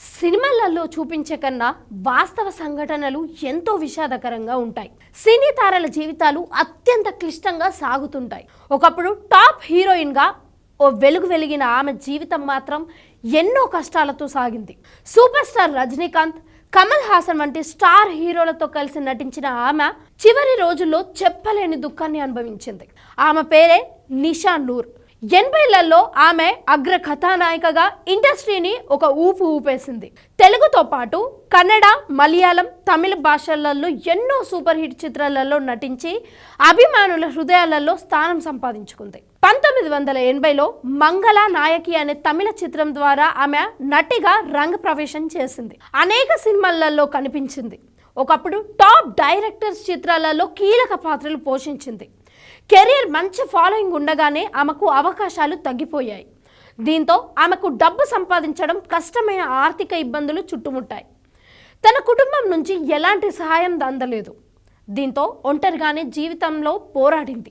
సినిమాలలో చూపించే కన్నా వాస్తవ సంఘటనలు ఎంతో విషాదకరంగా ఉంటాయి. సినీ తారల జీవితాలు అత్యంత క్లిష్టంగా సాగుతుంటాయి. ఒకప్పుడు టాప్ హీరోయిన్గా ఓ వెలుగు వెలిగిన ఆమె జీవితం మాత్రం ఎన్నో కష్టాలతో సాగింది. సూపర్ స్టార్ రజనీకాంత్ కమల్ హాసన్ వంటి స్టార్ హీరోలతో కలిసి నటించిన ఆమె చివరి రోజుల్లో చెప్పలేని దుఃఖాన్ని అనుభవించింది. ఆమె పేరే నిషా నూర్. ఎనభైలలో ఆమె అగ్ర కథానాయికగా ఇండస్ట్రీని ఒక ఊపు ఊపేసింది. తెలుగుతో పాటు కన్నడ మలయాళం తమిళ భాషలలో ఎన్నో సూపర్ హిట్ చిత్రాలలో నటించి అభిమానుల హృదయాలలో స్థానం సంపాదించుకుంది. పంతొమ్మిది వందల ఎనభైలో మంగళ నాయకి అనే తమిళ చిత్రం ద్వారా ఆమె నటిగా రంగ ప్రవేశం చేసింది. అనేక సినిమాలలో కనిపించింది. ఒకప్పుడు టాప్ డైరెక్టర్స్ చిత్రాలలో కీలక పాత్రలు పోషించింది. కెరీర్ మంచి ఫాలోయింగ్ ఉండగానే ఆమెకు అవకాశాలు తగ్గిపోయాయి. దీంతో ఆమెకు డబ్బు సంపాదించడం కష్టమైన ఆర్థిక ఇబ్బందులు చుట్టుముట్టాయి. తన కుటుంబం నుంచి ఎలాంటి సహాయం అందలేదు. దీంతో ఒంటరిగానే జీవితంలో పోరాడింది.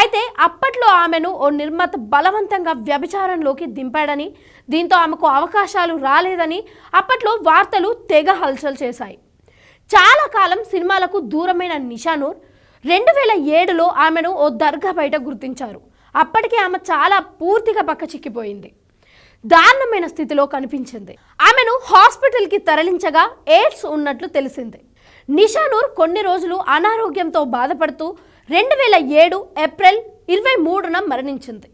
అయితే అప్పట్లో ఆమెను ఓ నిర్మాత బలవంతంగా వ్యభిచారంలోకి దింపాడని దీంతో ఆమెకు అవకాశాలు రాలేదని అప్పట్లో వార్తలు తెగ హల్చల్ చేశాయి. చాలా కాలం సినిమాలకు దూరమైన నిషానూర్ రెండు వేల ఏడులో ఆమెను ఓ దర్గా బయట గుర్తించారు. అప్పటికే ఆమె చాలా పూర్తిగా పక్క చిక్కిపోయింది. దారుణమైన స్థితిలో కనిపించింది. ఆమెను హాస్పిటల్కి తరలించగా ఎయిడ్స్ ఉన్నట్లు తెలిసింది. నిషానూర్ కొన్ని రోజులు అనారోగ్యంతో బాధపడుతూ రెండు వేల ఏడు ఏప్రిల్ ఇరవై మూడున మరణించింది.